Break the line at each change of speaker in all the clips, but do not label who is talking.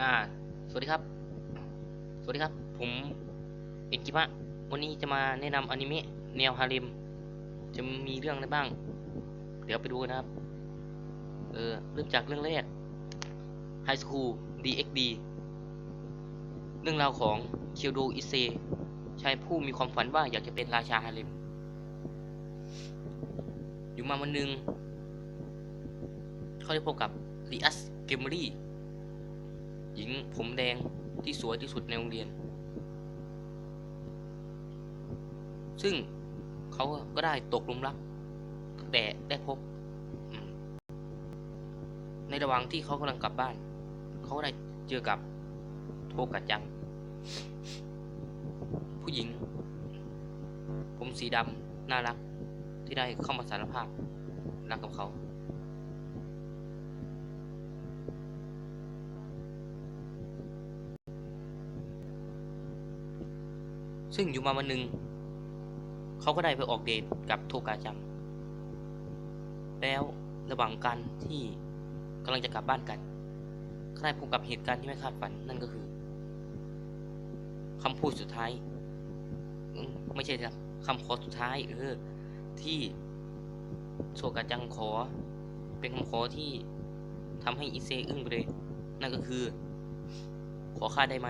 อ่า สวัสดีครับ สวัสดีครับ ผมเอ็นกิมะ วันนี้จะมาแนะนำอนิเมะแนวฮาเร็ม จะมีเรื่องอะไรบ้าง เดี๋ยวไปดูกันะครับ เออ เริ่มจากเรื่องแรก High School DxD เรื่องราวของเคียวโดอิเซชายผู้มีความฝันว่าอยากจะเป็นราชาฮาเร็ม อยู่มาวันหนึ่ง เขาได้พบกับลีอัสเกมเมอรี่ หญิงผมแดงที่สวยที่สุดในโรงเรียน ซึ่งเขาก็ได้ตกหลุมรักตั้งแต่ได้พบ ในระหว่างที่เขากำลังกลับบ้าน เขาได้เจอกับโทกะจัง ผู้หญิง ผมสีดำน่ารักที่ได้เข้ามาสารภาพรักกับเขา ซึ่งอยู่มาวันหนึ่งเขาก็ได้ไปออกเดทกับโทกาจังแล้วระหว่างกันที่กำลังจะกลับบ้านกันเขาได้พบกับเหตุการณ์ที่ไม่คาดฝันนั่นก็คือคำพูดสุดท้าย ไม่ใช่ครับคำขอสุดท้ายเออที่โทกาจังขอ เป็นคำขอที่ทำให้อิเซอึ้งไปเลย นั่นก็คือ ขอค่าได้ไหม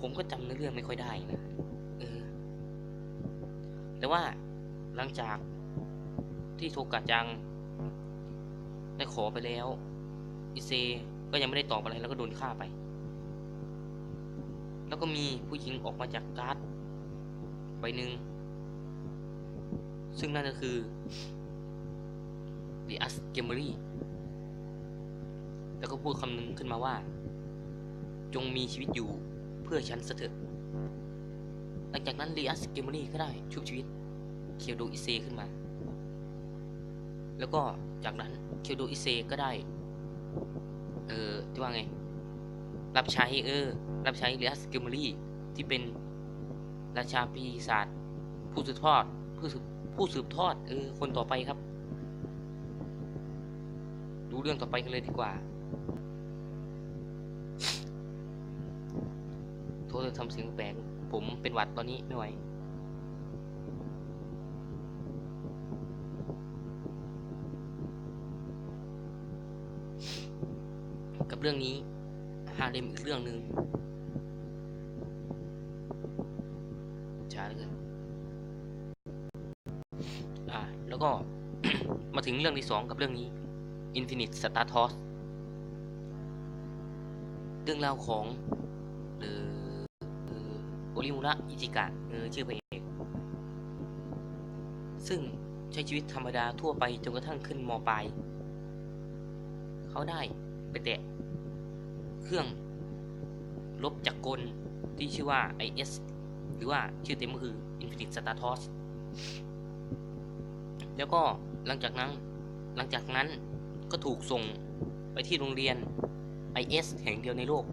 ผมก็จำเนื้อเรื่องไม่ค่อยได้นะเออแต่ว่าหลังจากที่โทกะจัง ได้ขอไปแล้ว อิเซก็ยังไม่ได้ตอบอะไรแล้วก็โดนฆ่าไป แล้วก็มีผู้หญิงออกมาจากการ์ดใบหนึ่งซึ่งนั่นก็คือ The Us g a m e r y แล้วก็พูดคำหนึ่งขึ้นมาว่า จงมีชีวิตอยู่ พื่อฉันสะเถิดหลังจากนั้น The Us g a m e r y ก็ได้ชุบชีวิตเคียวโดอิเซขึ้นมา แล้วก็จากนั้นเคียวโดอิเซก็ได้ เออที่ว่าไง รับใช้เออ รับใช้ The Us g a m e r y ที่เป็นราชาปีศาจผู้สืบทอดผู้สืบผู้สืบทอดเออคนต่อไปครับ ดูเรื่องต่อไปกันเลยดีกว่า โทษทำเสียงแปลก ผมเป็นหวัดตอนนี้ไม่ไหวกับเรื่องนี้ฮาเร็มอีกเรื่องหนึ่งช้าเลยอ่าแล้วก็มาถึงเรื่องที่สองกับเรื่องนี้ Infinite Star Toss เรื่องราวของเออเออ โอริมุระอิจิกะเออชื่อพระเอกซึ่งใช้ชีวิตธรรมดาทั่วไปจนกระทั่งขึ้นมปลายเขาได้ไปแตะ เครื่องลบจักรกลที่ชื่อว่า IS หรือว่าชื่อเต็มก็คือ Infinite Star Toss แล้วก็หลังจากนั้นหลังจากนั้นก็ถูกส่งไปที่โรงเรียน IS แห่งเดียวในโลก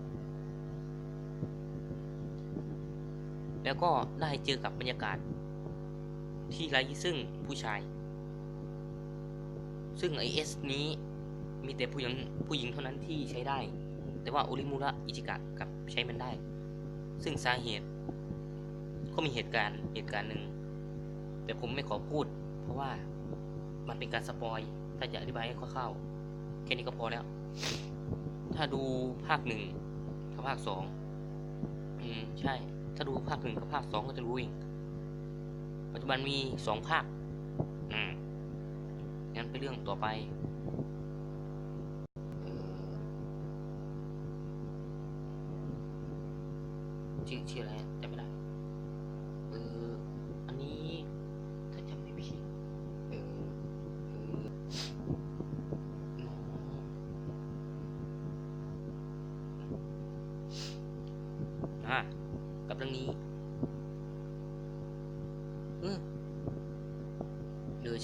แล้วก็ได้เจอกับบรรยากาศ ที่ไร้ซึ่งผู้ชาย ซึ่ง IS นี้มีแต่ผู้หญิงผู้หญิงเท่านั้นที่ใช้ได้ แต่ว่าโอริมุระอิจิกะกับใช้มันได้ ซึ่งสาเหตุ ก็มีเหตุการณ์เหตุการณ์หนึ่ง แต่ผมไม่ขอพูด เพราะว่ามันเป็นการสปอย ถ้าจะอธิบายให้คร่าวๆแค่นี้ก็พอแล้ว ถ้าดูภาคหนึ่งกับภาคสอง อืม ใช่ ถ้าดูภาคหนึ่งกับภาคสองก็จะรู้เอง ปัจจุบันมีสองภาค อืมงั้นไปเรื่องต่อไปเออชื่อชื่ออะไร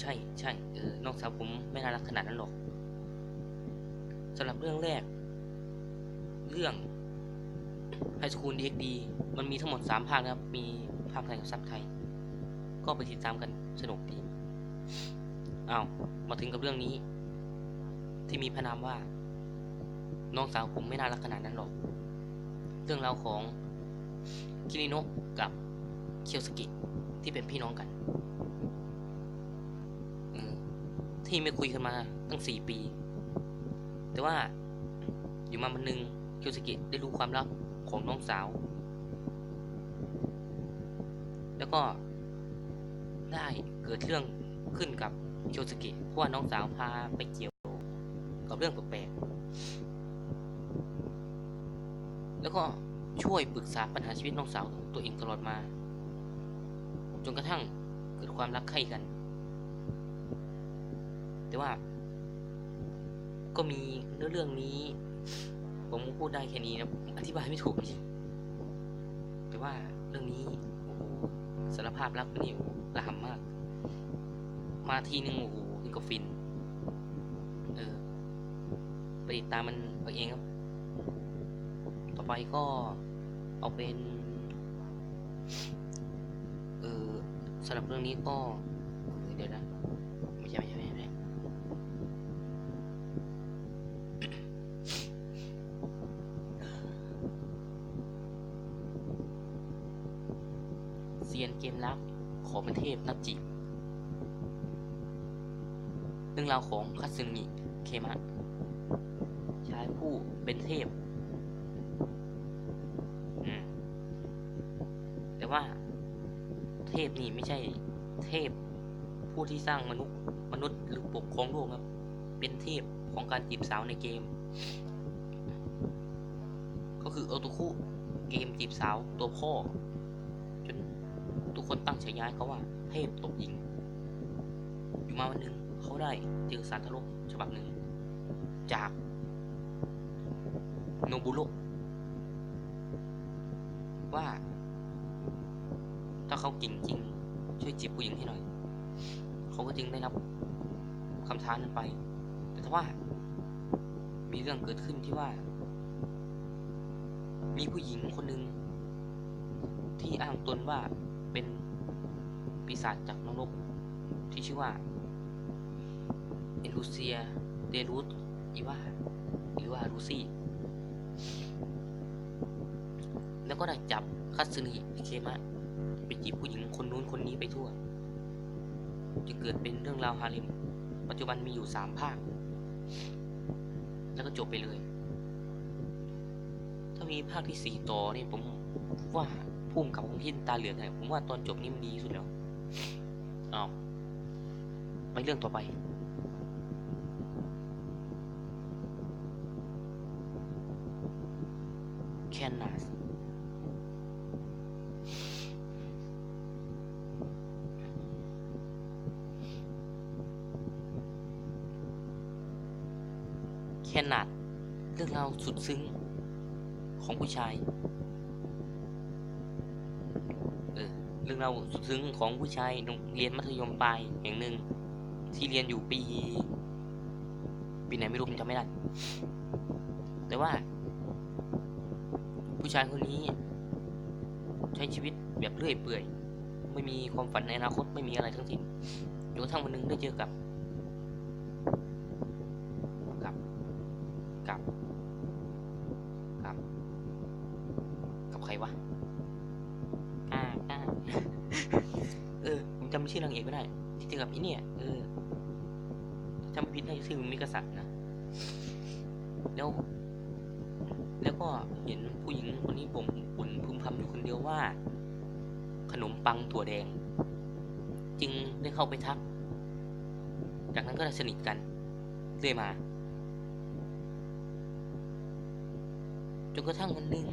ช่ใช่เออน้องสาวผมไม่น่ารักขนาดนั้นหรอกสำหรับเรื่องแรก เรื่องไฮสคูลดีเอ็กดีมันมีทั้งหมดสามภาคนะครับ มีภาคไทยกับซับไทย ก็ไปติดตามกันสนุกดีอ้าวมาถึงกับเรื่องนี้ ที่มีพนามว่า น้องสาวผมไม่น่ารักขนาดนั้นหรอก เรื่องราวของคิริโนะกับเคียวสกิที่เป็นพี่น้องกัน ที่ไม่คุยกันมาตั้งสี่ปี แต่ว่าอยู่มาวันหนึ่งเคียวสกิได้รู้ความลับของน้องสาว แล้วก็ได้เกิดเรื่องขึ้นกับเคียวสกิเพราะว่าน้องสาวพาไปเกี่ยวกับเรื่องแปลกๆแล้วก็ช่วยปรึกษาปัญหาชีวิตน้องสาวตัวเองตลอดมา จนกระทั่งเกิดความรักใคร่กัน แต่ว่า ก็มีเนื้อเรื่องนี้ ผมพูดได้แค่นี้นะอธิบายไม่ถูกจริงแต่ว่าเรื่องนี้โอ้โหสารภาพรักนี่ระหำมาก มาทีนึงโอ้โหนี่ก็ฟิน เออไปติดตามมันเอาเองครับ ต่อไปก็เอาเป็นเออสำหรับเรื่องนี้ก็ เดี๋ยวนะ พนักจีบเรื่องราวของคัตสึงิเคมะ ชายผู้เป็นเทพ แต่ว่าเทพนี่ไม่ใช่เทพผู้ที่สร้างมนุษย์มนุษย์หรือปกครองโลกครับ เป็นเทพของการจีบสาวในเกม ก็คือโอตุคุเกมจีบสาวตัวพ่อ กคนตั้งฉายาเขาว่า เทพตกหญิง อยู่มาวันหนึ่งเขาได้เจอสารทลกฉบับหนึ่ง จากโนบุโรว่า ถ้าเขาเก่งจริง ช่วยจีบผู้หญิงให้หน่อย เขาก็จึงได้รับคำท้านั้นไป แต่ถ้าว่ามีเรื่องเกิดขึ้นที่ว่า มีผู้หญิงคนหนึ่งที่อ้างตนว่า เป็นปีศาจจากนรกที่ชื่อว่าเอลูเซียเดรูสอีว่าหรือว่าลูซี่ แล้วก็ได้จับคัตสึนิเคมะไปจีบผู้หญิงคนนู้นคนนี้ไปทั่วจะเกิดเป็นเรื่องราวฮาเลมปัจจุบันมีอยู่สามภาค แล้วก็จบไปเลย ถ้ามีภาคที่สี่ต่อนี่ผมว่า พุ่มกับของพี่ตาเหลืองเนี่ยผมว่าตอนจบนี่มันดีสุดแล้วเอาไปเรื่องต่อไป แคนนาสแค่นาดเรื่องราวสุดซึ้งของผู้ชาย เรื่องราวสุดซึ้งของผู้ชายโรงเรียนมัธยมปลายแห่งหนึ่ง ที่เรียนอยู่ปีปีไหนไม่รู้ผมจำไม่ได้แต่ว่า ผู้ชายคนนี้ ใช้ชีวิตแบบเรื่อยเปื่อย ไม่มีความฝันในอนาคตไม่มีอะไรทั้งสิ้นจนกระทั่งวันหนึ่งได้เจอกับ ชื่อนางเอกไม่ได้ที่เจอกับอีเนี่ยเออจำไม่ผิดได้ชื่อมิกษัตริย์นะแล้ว แล้วก็เห็นผู้หญิงคนนี้ผมอุ่นพึมพำอยู่คนเดียวว่า ขนมปังถั่วแดง จึงได้เข้าไปทัก จากนั้นก็ได้สนิทกันเรื่อยมาจนกระทั่งวันหนึ่ง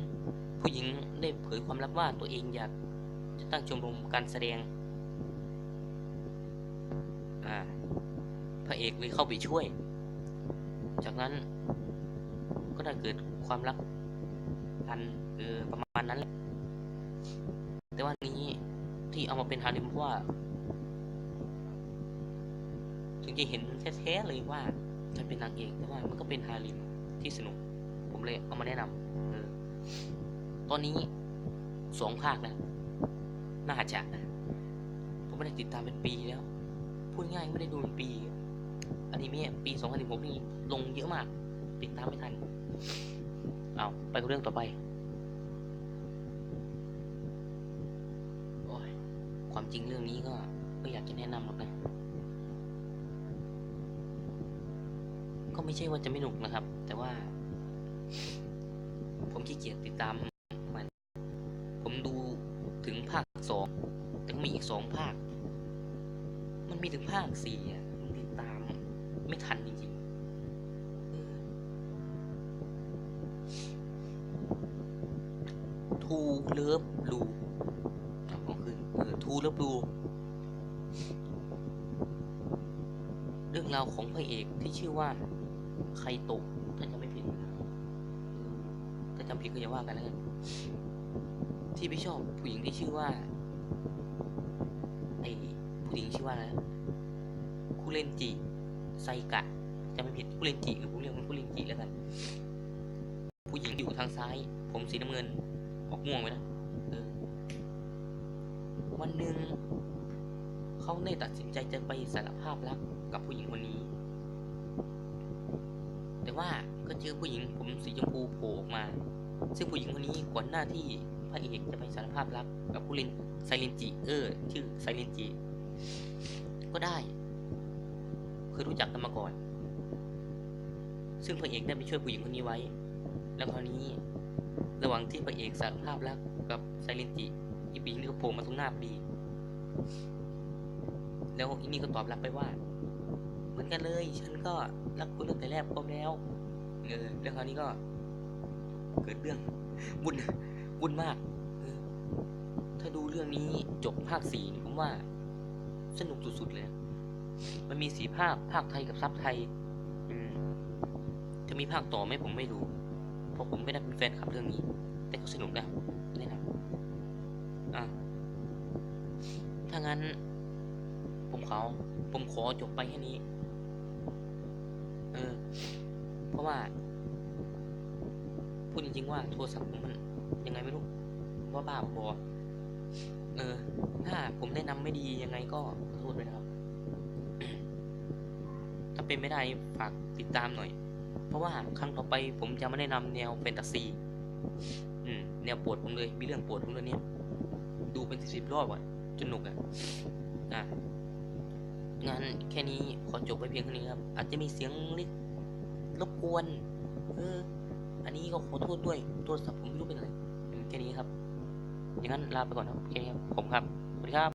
ผู้หญิงได้เผยความลับว่าตัวเองอยากจะตั้งชมรมการแสดง ระเอกเลยเข้าไปช่วย จากนั้นก็ได้เกิดความรักกันเออประมาณนั้นแหละแต่ว่านี้ที่เอามาเป็นฮาริมเพราะว่าถึงจะเห็นแท้ๆเลยว่าจะเป็นนางเอกแต่ว่ามันก็เป็นฮาริมที่สนุก ผมเลยเอามาแนะนำเออตอนนี้สองภาคแล้วน่าจะนะผมไม่ได้ติดตามเป็นปีแล้ว พูดง่ายๆไม่ได้ดูเป็นปี อนิเมะปี 2016 นี่ลงเยอะมาก ติดตามไม่ทัน เอาไปกับเรื่องต่อไปโอ้ยความจริงเรื่องนี้ก็ไม่อยากจะแนะนำหรอกนะ ก็ไม่ใช่ว่าจะไม่หนุกนะครับ แต่ว่า ผมขี้เกียจติดตามมัน ผมดูถึงภาคสองแต่มีอีกสองภาค มันมีถึงภาคสี่อะ ไม่ทันจริงๆทูเลิฟลูก็คือเออทูเลิฟลูเรื่องราวของพระเอกที่ชื่อว่าไคโตะถ้าจำไม่ผิดถ้าจำผิดก็อย่าว่ากันแล้วกันที่ไม่ชอบผู้หญิงที่ชื่อว่าไอผู้หญิงชื่อว่าอะไรคุเรนจิ ไซกะจำไม่ผิดคุเรนจิหรือผมเรียกมันคุเรนจิแล้วกัน ผู้หญิงอยู่ทางซ้าย ผมสีน้ำเงิน ออกม่วงไปนะเออวันหนึ่งเขาได้ตัดสินใจจะไปสารภาพรักกับผู้หญิงคนนี้ แต่ว่าก็เจอผู้หญิงผมสีชมพูโผล่ออกมา ซึ่งผู้หญิงคนนี้ก่อนหน้าที่พระเอกจะไปสารภาพรักกับผู้เล่นไซเลนจิเออ ชื่อไซเลนจิก็ได้ เคยรู้จักกันมาก่อน ซึ่งพระเอกได้ไปช่วยผู้หญิงคนนี้ไว้ แล้วคราวนี้ ระหว่างที่พระเอกสารภาพรักกับไซเลนจิอีปิงนี่ก็โผล่มาตรงหน้าพอดี แล้วอีนี่ก็ตอบรับไปว่า เหมือนกันเลย ฉันก็รักคุณตั้งแต่แรกพร้อมแล้วเออแล้วคราวนี้ก็ เกิดเรื่องวุ่นวุ่นมาก ถ้าดูเรื่องนี้จบภาคสี่ผมว่า สนุกสุดๆเลย มันมีสีภาคภาคไทยกับซับไทยจะมีภาคต่อไหมผมไม่รู้เพราะผมไม่ได้เป็นแฟนคลับเรื่องนี้ แต่ก็สนุกนะแนะนำอะถ้างั้น ผมขอผมขอจบไปแค่นี้ เออ เพราะว่า พูดจริงๆว่าโทรศัพท์ผมมัน ยังไงไม่รู้ว่าบ้าบอเออ ถ้าผมแนะนำไม่ดียังไงก็ขอโทษด้วยนะครับ เป็นไม่ได้ฝากติดตามหน่อย เพราะว่าครั้งต่อไปผมจะมาแนะนำแนวแฟนตาซีอืมแนวปวดผมเลย มีเรื่องปวดผมเลยเนี่ย ดูเป็นสิบรอบอะจนหนุกอะอะงั้นแค่นี้ขอจบไปเพียงเท่านี้ครับ อาจจะมีเสียงเล็กรบกวนเอออันนี้ก็ขอโทษด้วยโทรศัพท์ผมไม่รู้เป็นอะไรแค่นี้ครับอย่างนั้นลาไปก่อนครับแค่นี้ครับผมครับสวัสดีครับ